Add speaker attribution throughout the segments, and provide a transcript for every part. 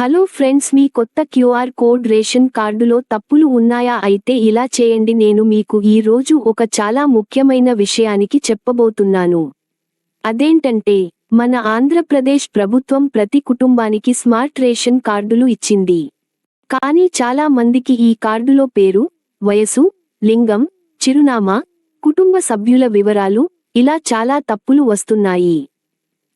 Speaker 1: Hello friends మీ కొత్త QR code ration కార్డులో తప్పులు ఉన్నాయా? అయితే ఇలా చేయండి. నేను మీకు ఈ రోజు ఒక చాలా ముఖ్యమైన విషయానికి చెప్పబోతున్నాను. అదేంటంటే మన ఆంధ్రప్రదేశ్ ప్రభుత్వం ప్రతి కుటుంబానికి స్మార్ట్ రేషన్ కార్డులు ఇచ్చింది. కానీ చాలా మందికి ఈ కార్డులో పేరు వయసు లింగం చిరునామా కుటుంబ సభ్యుల వివరాలు ఇలా చాలా తప్పులు వస్తున్నాయి.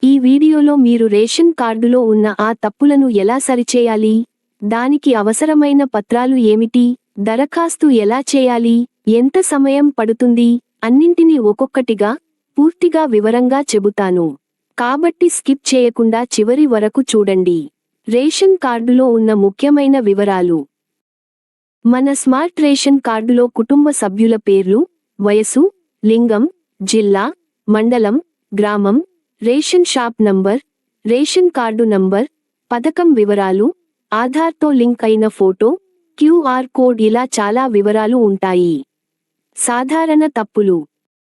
Speaker 1: ఈ వీడియోలో మీరు రేషన్ కార్డులో ఉన్న ఆ తప్పులను ఎలా సరిచేయాలి? దానికి అవసరమైన పత్రాలు ఏమిటి? దరఖాస్తు ఎలా చేయాలి? ఎంత సమయం పడుతుంది? అన్నింటినీ ఒక్కొక్కటిగా పూర్తిగా వివరంగా చెబుతాను. కాబట్టి స్కిప్ చేయకుండా చివరి వరకు చూడండి. రేషన్ కార్డులో ఉన్న ముఖ్యమైన వివరాలు. మన స్మార్ట్ రేషన్ కార్డులో కుటుంబ సభ్యుల పేర్లు వయసు లింగం జిల్లా మండలం గ్రామం ration shop number ration card number పథకం వివరాలు ఆధార్తో లింక్ అయిన ఫోటో క్యూఆర్ కోడ్ ఇలా చాలా వివరాలు ఉంటాయి. సాధారణ తప్పులు.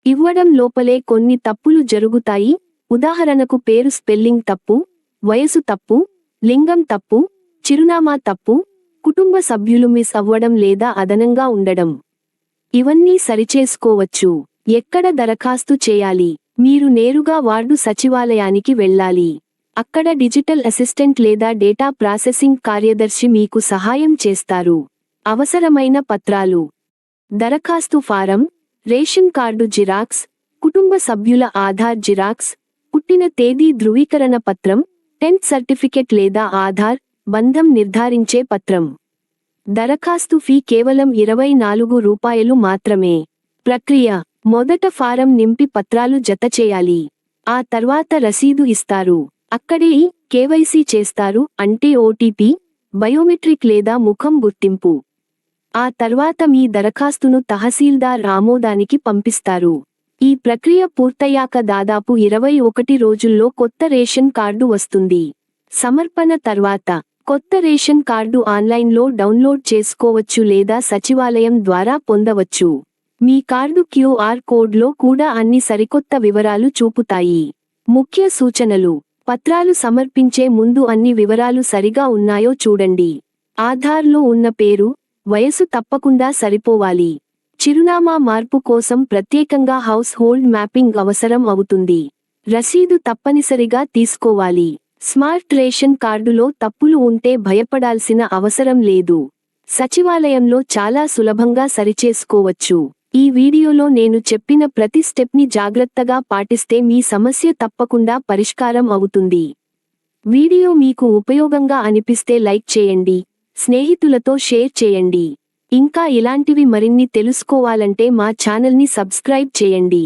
Speaker 1: ఇవ్వడం లోపలే కొన్ని తప్పులు జరుగుతాయి. ఉదాహరణకు పేరు స్పెల్లింగ్ తప్పు వయసు తప్పు లింగం తప్పు చిరునామా తప్పు కుటుంబ సభ్యులు మిస్ అవ్వడం లేదా అదనంగా ఉండడం. ఇవన్నీ సరిచేసుకోవచ్చు. ఎక్కడ దరఖాస్తు చేయాలి? మీరు నేరుగా వార్డు సచివాలయానికి వెళ్ళాలి. అక్కడ డిజిటల్ అసిస్టెంట్ లేదా డేటా ప్రాసెసింగ్ కార్యదర్శి మీకు సహాయం చేస్తారు. అవసరమైన పత్రాలు. దరఖాస్తు ఫారం రేషన్ కార్డు జిరాక్స్ కుటుంబ సభ్యుల ఆధార్ జిరాక్స్ పుట్టిన తేదీ ధృవీకరణ పత్రం టెన్త్ సర్టిఫికెట్ లేదా ఆధార్ బంధం నిర్ధారించే పత్రం. దరఖాస్తు ఫీ కేవలం ఇరవై నాలుగు రూపాయలు మాత్రమే. ప్రక్రియ. మొదట ఫారం నింపి పత్రాలు జతచేయాలి ఆ తర్వాత రసీదు ఇస్తారు. అక్కడే కేవైసీ చేస్తారు అంటే ఓటీపీ బయోమెట్రిక్ లేదా ముఖం గుర్తింపు. ఆ తర్వాత మీ దరఖాస్తును తహసీల్దార్ ఆమోదానికి పంపిస్తారు. ఈ ప్రక్రియ పూర్తయ్యాక దాదాపు ఇరవై ఒకటి రోజుల్లో కొత్త రేషన్ కార్డు వస్తుంది. సమర్పణ తర్వాత కొత్త రేషన్ కార్డు ఆన్లైన్లో డౌన్లోడ్ చేసుకోవచ్చు లేదా సచివాలయం ద్వారా పొందవచ్చు. మీ కార్డు క్యూఆర్ కోడ్లో కూడా అన్ని సరికొత్త వివరాలు చూపుతాయి. ముఖ్య సూచనలు. పత్రాలు సమర్పించే ముందు అన్ని వివరాలు సరిగా ఉన్నాయో చూడండి. ఆధార్లో ఉన్న పేరు వయసు తప్పకుండా సరిపోవాలి. చిరునామా మార్పు కోసం ప్రత్యేకంగా హౌస్ హోల్డ్ మ్యాపింగ్ అవసరం అవుతుంది. రసీదు తప్పనిసరిగా తీసుకోవాలి. స్మార్ట్ రేషన్ కార్డులో తప్పులు ఉంటే భయపడాల్సిన అవసరం లేదు. సచివాలయంలో చాలా సులభంగా సరిచేసుకోవచ్చు. ఈ వీడియోలో నేను చెప్పిన ప్రతి స్టెప్ని జాగ్రత్తగా పాటిస్తే మీ సమస్య తప్పకుండా పరిష్కారం అవుతుంది. వీడియో మీకు ఉపయోగంగా అనిపిస్తే లైక్ చేయండి స్నేహితులతో షేర్ చేయండి. ఇంకా ఇలాంటివి మరిన్ని తెలుసుకోవాలంటే మా ఛానల్ని సబ్స్క్రైబ్ చేయండి.